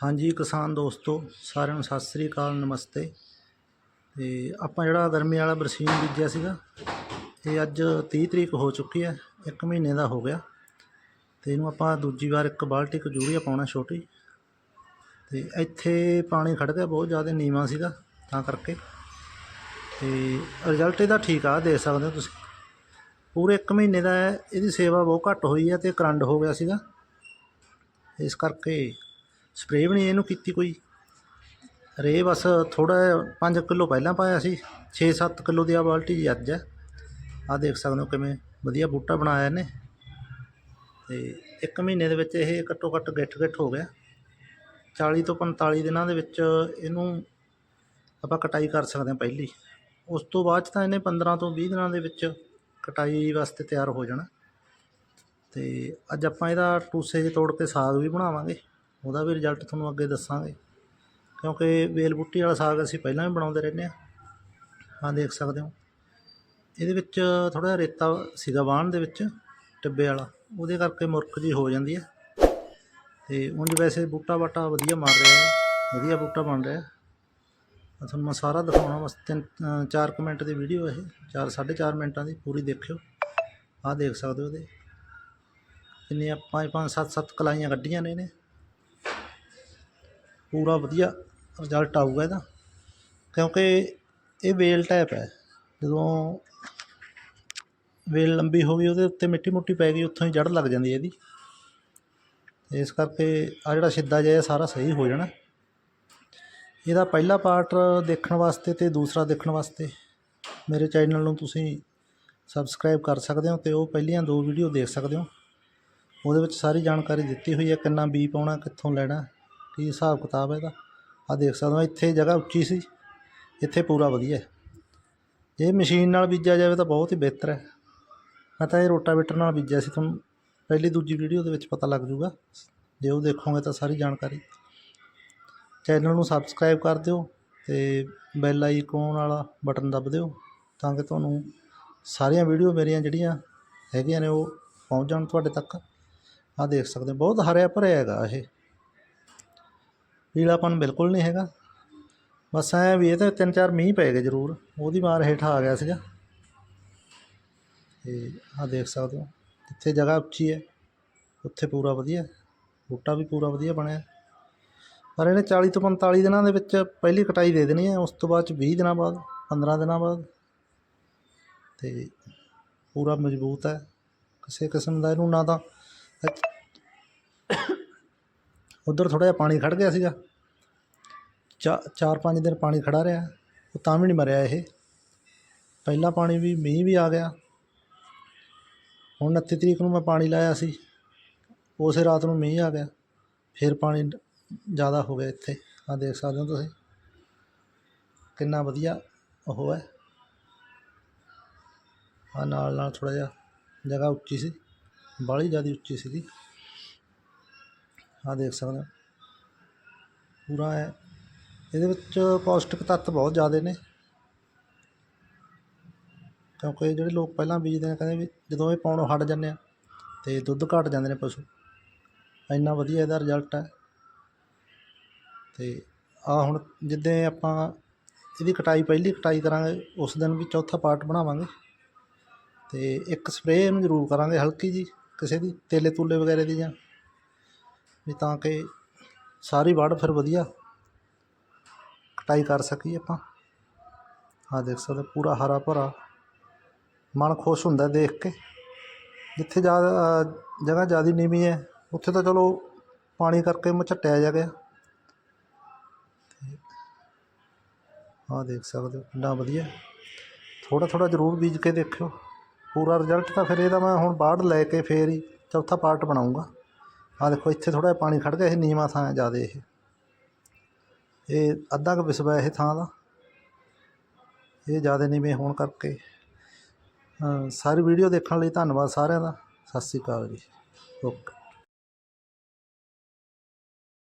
ਹਾਂਜੀ ਕਿਸਾਨ ਦੋਸਤੋ, ਸਾਰਿਆਂ ਨੂੰ ਸਤਿ ਸ੍ਰੀ ਅਕਾਲ, ਨਮਸਤੇ। ਤੇ ਆਪਾਂ ਜਿਹੜਾ ਗਰਮੀ ਵਾਲਾ ਬਰਸੀਨ ਬੀਜਿਆ ਸੀਗਾ, ਇਹ ਅੱਜ 30 ਤਰੀਕ ਹੋ ਚੁੱਕੀ ਹੈ, ਇੱਕ ਮਹੀਨੇ ਦਾ ਹੋ ਗਿਆ। ਤੇ ਇਹਨੂੰ ਆਪਾਂ ਦੂਜੀ ਵਾਰ ਇੱਕ ਬਾਲਟੀ ਕੁ ਯੂਰੀਆ ਪਾਉਣਾ ਛੋਟੀ। ਤੇ ਇੱਥੇ ਪਾਣੀ ਖੜ ਗਿਆ ਬਹੁਤ ਜ਼ਿਆਦਾ ਨੀਵਾਂ ਸੀਗਾ, ਤਾਂ ਕਰਕੇ। ਤੇ ਰਿਜ਼ਲਟ ਇਹਦਾ ਠੀਕ ਆ ਦੇਖ ਸਕਦੇ ਹੋ ਤੁਸੀਂ। ਪੂਰੇ 1 ਮਹੀਨੇ ਦਾ ਇਹਦੀ ਸੇਵਾ ਬਹੁਤ ਘੱਟ ਹੋਈ ਹੈ ਤੇ ਕਰੰਡ ਹੋ ਗਿਆ ਸੀਗਾ। ਇਸ ਕਰਕੇ ਸਪਰੇਅ ਵੀ ਨਹੀਂ ਇਹਨੂੰ ਕੀਤੀ ਕੋਈ। ਰੇ ਬਸ ਥੋੜਾ 5 ਕਿਲੋ ਪਹਿਲਾਂ ਪਾਇਆ ਸੀ 6-7 ਕਿਲੋ ਦੀ ਆ ਬਾਲਟੀ ਜੀ ਅੱਜ ਹੈ। ਆ ਦੇਖ ਸਕਦੇ ਹੋ ਕਿਵੇਂ ਵਧੀਆ ਬੂਟਾ ਬਣਾਇਆ ਇਹਨੇ। ਤੇ 1 ਮਹੀਨੇ ਦੇ ਵਿੱਚ ਇਹ ਘੱਟੋ ਘੱਟ ਗਿੱਠ ਗਿੱਠ ਹੋ ਗਿਆ। 40 ਤੋਂ 45 ਦਿਨਾਂ ਦੇ ਵਿੱਚ ਇਹਨੂੰ ਆਪਾਂ ਕਟਾਈ ਕਰ ਸਕਦੇ ਹਾਂ ਪਹਿਲੀ। ਉਸ ਤੋਂ ਬਾਅਦ 'ਚ ਤਾਂ ਇਹਨੇ 15 ਤੋਂ 20 ਦਿਨਾਂ ਦੇ ਵਿੱਚ ਕਟਾਈ ਵਾਸਤੇ ਤਿਆਰ ਹੋ ਜਾਣਾ। ਤੇ ਅੱਜ ਆਪਾਂ ਇਹਦਾ ਟੂਸੇ 'ਚ ਤੋੜ ਕੇ ਸਾਗ ਵੀ ਬਣਾਵਾਂਗੇ। ਉਹਦਾ ਵੀ ਰਿਜ਼ਲਟ ਤੁਹਾਨੂੰ ਅੱਗੇ ਦੱਸਾਂਗੇ। ਕਿਉਂਕਿ ਵੇਲ ਬੂਟੀ ਵਾਲਾ ਸਾਗ ਅਸੀਂ ਪਹਿਲਾਂ ਵੀ ਬਣਾਉਂਦੇ ਰਹਿੰਦੇ ਹਾਂ। ਹਾਂ ਦੇਖ ਸਕਦੇ ਹੋ। ਇਹਦੇ ਵਿੱਚ ਥੋੜ੍ਹਾ ਜਿਹਾ ਰੇਤਾ ਸੀਗਾ ਵਾਹਣ ਦੇ ਵਿੱਚ ਟਿੱਬੇ ਵਾਲਾ। ਉਹਦੇ ਕਰਕੇ ਮੁਰਕ ਜੀ ਹੋ ਜਾਂਦੀ ਹੈ। ਤੇ ਉਂਝ ਵੈਸੇ ਬੂਟਾ ਬਾਟਾ ਵਧੀਆ ਮਾਰ ਰਿਹਾ ਹੈ। ਵਧੀਆ ਬੂਟਾ ਬਣ ਰਿਹਾ ਤੁਹਾਨੂੰ ਮੈਂ ਸਾਰਾ ਦਿਖਾਉਣਾ ਬਸ ਤਿੰਨ ਅ, ਚਾਰ ਕੁ ਮਿੰਟ ਦੀ ਵੀਡੀਓ ਇਹ। ਚਾਰ ਸਾਢੇ ਚਾਰ ਮਿੰਟਾਂ ਦੀ ਪੂਰੀ ਦੇਖਿਓ। ਆਹ ਦੇਖ ਸਕਦੇ ਹੋ ਉਹਦੇ ਕਿੰਨੀਆਂ ਪੰਜ ਪੰਜ ਸੱਤ ਸੱਤ ਕਲਾਈਆਂ ਕੱਢੀਆਂ ਨੇ ਇਹਨੇ। ਪੂਰਾ ਵਧੀਆ ਰਿਜ਼ਲਟ ਆਊਗਾ ਇਹਦਾ। ਕਿਉਂਕਿ ਇਹ ਵੇਲ ਟਾਈਪ ਹੈ। ਜਦੋਂ ਵੇਲ ਲੰਬੀ ਹੋ ਗਈ, ਉਹਦੇ ਉੱਤੇ ਮਿੱਟੀ ਮੁੱਟੀ ਪੈ ਗਈ, ਉੱਥੋਂ ਹੀ ਜੜ ਲੱਗ ਜਾਂਦੀ ਹੈ ਇਹਦੀ। ਇਸ ਕਰਕੇ ਆ ਜਿਹੜਾ ਸਿੱਧਾ ਜਿਹਾ ਸਾਰਾ ਸਹੀ ਹੋ ਜਾਣਾ। ਇਹਦਾ ਪਹਿਲਾ ਪਾਰਟ ਦੇਖਣ ਵਾਸਤੇ ਤੇ ਦੂਸਰਾ ਦੇਖਣ ਵਾਸਤੇ ਮੇਰੇ ਚੈਨਲ ਨੂੰ ਤੁਸੀਂ ਸਬਸਕ੍ਰਾਈਬ ਕਰ ਸਕਦੇ ਹੋ ਤੇ ਉਹ ਪਹਿਲੀਆਂ ਦੋ ਵੀਡੀਓ ਦੇਖ ਸਕਦੇ ਹੋ। ਉਹਦੇ ਵਿੱਚ ਸਾਰੀ ਜਾਣਕਾਰੀ ਦਿੱਤੀ ਹੋਈ ਹੈ, ਕਿੰਨਾ ਬੀ ਪਾਉਣਾ, ਕਿੱਥੋਂ ਲੈਣਾ। ਕੀ ਹਿਸਾਬ ਕਿਤਾਬ ਹੈ ਇਹਦਾ। ਆ ਦੇਖ ਸਕਦੇ ਹੋ, ਇੱਥੇ ਜਗ੍ਹਾ ਉੱਚੀ ਸੀ, ਇੱਥੇ ਪੂਰਾ ਵਧੀਆ ਹੈ। ਜੇ ਮਸ਼ੀਨ ਨਾਲ ਬੀਜਿਆ ਜਾਵੇ ਤਾਂ ਬਹੁਤ ਹੀ ਬਿਹਤਰ ਹੈ। ਮੈਂ ਤਾਂ ਇਹ ਰੋਟਾਵੇਟਰ ਨਾਲ ਬੀਜਿਆ ਸੀ, ਤੁਹਾਨੂੰ ਪਹਿਲੀ ਦੂਜੀ ਵੀਡੀਓ ਦੇ ਵਿੱਚ ਪਤਾ ਲੱਗ ਜੂਗਾ ਜੇ ਉਹ ਦੇਖੋਗੇ ਤਾਂ ਸਾਰੀ ਜਾਣਕਾਰੀ। ਚੈਨਲ ਨੂੰ ਸਬਸਕ੍ਰਾਈਬ ਕਰ ਦਿਓ ਤੇ ਬੈਲ ਆਈਕਨ ਵਾਲਾ ਬਟਨ ਦੱਬ ਦਿਓ ਤਾਂ ਕਿ ਤੁਹਾਨੂੰ ਸਾਰੀਆਂ ਵੀਡੀਓ ਮੇਰੀਆਂ ਜਿਹੜੀਆਂ ਹੈਗੀਆਂ ਨੇ ਉਹ ਪਹੁੰਚ ਜਾਣ ਤੁਹਾਡੇ ਤੱਕ। ਆਹ ਦੇਖ ਸਕਦੇ ਬਹੁਤ ਹਰਿਆ ਭਰਿਆ ਹੈਗਾ ਇਹ। ਪੀਲਾਪਨ ਬਿਲਕੁਲ ਨਹੀਂ ਹੈਗਾ। ਬਸ ਐ ਵੀ ਇਹ ਤਾਂ ਤਿੰਨ ਚਾਰ ਮੀਂਹ ਪੈ ਗਏ ਜ਼ਰੂਰ। ਉਹਦੀ ਮਾਰ ਹੇਠ ਆ ਗਿਆ ਸੀਗਾ। ਤੇ ਆਹ ਦੇਖ ਸਕਦੇ ਹੋ ਜਿੱਥੇ ਜਗ੍ਹਾ ਉੱਚੀ ਹੈ। ਉੱਥੇ ਪੂਰਾ ਵਧੀਆ, ਬੂਟਾ ਵੀ ਪੂਰਾ ਵਧੀਆ ਬਣਿਆ। ਪਰ ਇਹਨੇ 40 ਤੋਂ 45 ਦਿਨਾਂ ਦੇ ਵਿੱਚ ਪਹਿਲੀ ਕਟਾਈ ਦੇ ਦੇਣੀ ਹੈ, ਉਸ ਤੋਂ ਬਾਅਦ ਚ 20 ਦਿਨਾਂ ਬਾਅਦ 15 ਦਿਨਾਂ ਬਾਅਦ। ਤੇ ਪੂਰਾ ਮਜ਼ਬੂਤ ਹੈ। ਕਿਸੇ ਕਿਸਮ ਦਾ ਇਹਨੂੰ ਨਾ ਤਾਂ ਉਧਰ ਥੋੜਾ ਜਿਹਾ ਪਾਣੀ ਖੜ ਗਿਆ ਸੀਗਾ। ਚਾ, ਚਾਰ ਪੰਜ ਦਿਨ ਪਾਣੀ ਖੜਾ ਰਿਹਾ, ਉਹ ਤਾਂ ਵੀ ਨਹੀਂ ਮਰਿਆ ਇਹ। ਪਹਿਲਾ ਪਾਣੀ ਵੀ ਮੀਂਹ ਵੀ ਆ ਗਿਆ। ਹੁਣ 29 ਤਰੀਕ ਨੂੰ ਮੈਂ ਪਾਣੀ ਲਾਇਆ ਸੀ। ਉਸੇ ਰਾਤ ਨੂੰ ਮੀਂਹ ਆ ਗਿਆ। ਫਿਰ ਪਾਣੀ ਜ਼ਿਆਦਾ ਹੋ ਗਿਆ ਇੱਥੇ। ਆ ਦੇਖ ਸਕਦੇ ਹੋ ਤੁਸੀਂ। ਕਿੰਨਾ ਵਧੀਆ ਉਹ ਹੈ। ਆ ਨਾਲ ਨਾਲ ਥੋੜਾ ਜਿਹਾ ਜਗ੍ਹਾ ਉੱਚੀ ਸੀ। ਬਾਹਲੀ ਜ਼ਿਆਦਾ ਉੱਚੀ ਸੀਗੀ। ਆ ਦੇਖ ਸਕਦੇ ਹੋ। ਪੂਰਾ ਹੈ ਇਹਦੇ ਵਿੱਚ ਪੌਸ਼ਟਿਕ ਤੱਤ ਬਹੁਤ ਜ਼ਿਆਦਾ ਨੇ। ਕਿਉਂਕਿ ਜਿਹੜੇ ਲੋਕ ਪਹਿਲਾਂ ਬੀਜਦੇ ਨੇ, ਕਹਿੰਦੇ ਵੀ ਜਦੋਂ ਇਹ ਪਾਉਣੋਂ ਹਟ ਜਾਂਦੇ ਆ, ਤੇ ਦੁੱਧ ਘਟ ਜਾਂਦੇ ਨੇ ਪਸ਼ੂ। ਇੰਨਾ ਵਧੀਆ ਇਹਦਾ ਰਿਜ਼ਲਟ ਹੈ ਤੇ ਆ ਹੁਣ ਜਿੱਦਾਂ ਆਪਾਂ ਇਹਦੀ ਕਟਾਈ, ਪਹਿਲੀ ਕਟਾਈ ਕਰਾਂਗੇ, ਉਸ ਦਿਨ ਵੀ ਚੌਥਾ ਪਾਰਟ ਬਣਾਵਾਂਗੇ। ਤੇ ਇੱਕ ਸਪਰੇਅ ਇਹਨੂੰ ਜ਼ਰੂਰ ਕਰਾਂਗੇ ਹਲਕੀ ਜੀ ਕਿਸੇ ਦੀ ਤੇਲੇ ਤੂਲੇ ਵਗੈਰੇ ਦੀ ਜਾਂ ਵੀ ਤਾਂ ਕਿ ਸਾਰੀ ਵੜ ਫਿਰ ਵਧੀਆ ਕਟਾਈ ਕਰ ਸਕੀਏ ਆਪਾਂ। ਆ ਦੇਖ ਸਕਦੇ ਪੂਰਾ ਹਰਾ ਭਰਾ। ਮਨ ਖੁਸ਼ ਹੁੰਦਾ ਦੇਖ ਕੇ। ਜਿੱਥੇ ਜ਼ਿਆਦਾ ਜਗ੍ਹਾ ਜ਼ਿਆਦਾ ਨੀਵੀਂ ਹੈ, ਉੱਥੇ ਤਾਂ ਚਲੋ ਪਾਣੀ ਕਰਕੇ ਮਝੱਟਿਆ ਜਾ ਗਿਆ। ਆ ਦੇਖ ਸਕਦੇ ਹੋ, ਕਿੰਨਾ ਵਧੀਆ। ਥੋੜਾ ਥੋੜਾ ਜ਼ਰੂਰ ਬੀਜ ਕੇ ਦੇਖਿਓ। ਪੂਰਾ ਰਿਜ਼ਲਟ ਤਾਂ ਫਿਰ ਇਹਦਾ ਮੈਂ ਹੁਣ ਬਾੜ ਲੈ ਕੇ ਫੇਰ ਹੀ ਚੌਥਾ ਪਾਰਟ ਬਣਾਉਂਗਾ ਆ ਦੇਖੋ, ਇੱਥੇ ਥੋੜਾ ਪਾਣੀ ਖੜ ਗਿਆ, ਇਹ ਨੀਵਾਂ ਥਾਂ ਹੈ ਜ਼ਿਆਦਾ ਇਹ। ਇਹ ਅੱਧਾ ਕੁ ਵਿਸਵਾ ਇਹ ਥਾਂ ਦਾ। ਇਹ ਜ਼ਿਆਦਾ ਨੀਵੇਂ ਹੋਣ ਕਰਕੇ। ਸਾਰੀ ਵੀਡੀਓ ਦੇਖਣ ਲਈ ਧੰਨਵਾਦ ਸਾਰਿਆਂ ਦਾ। ਸਤਿ ਸ਼੍ਰੀ ਅਕਾਲ ਜੀ। ਓਕੇ।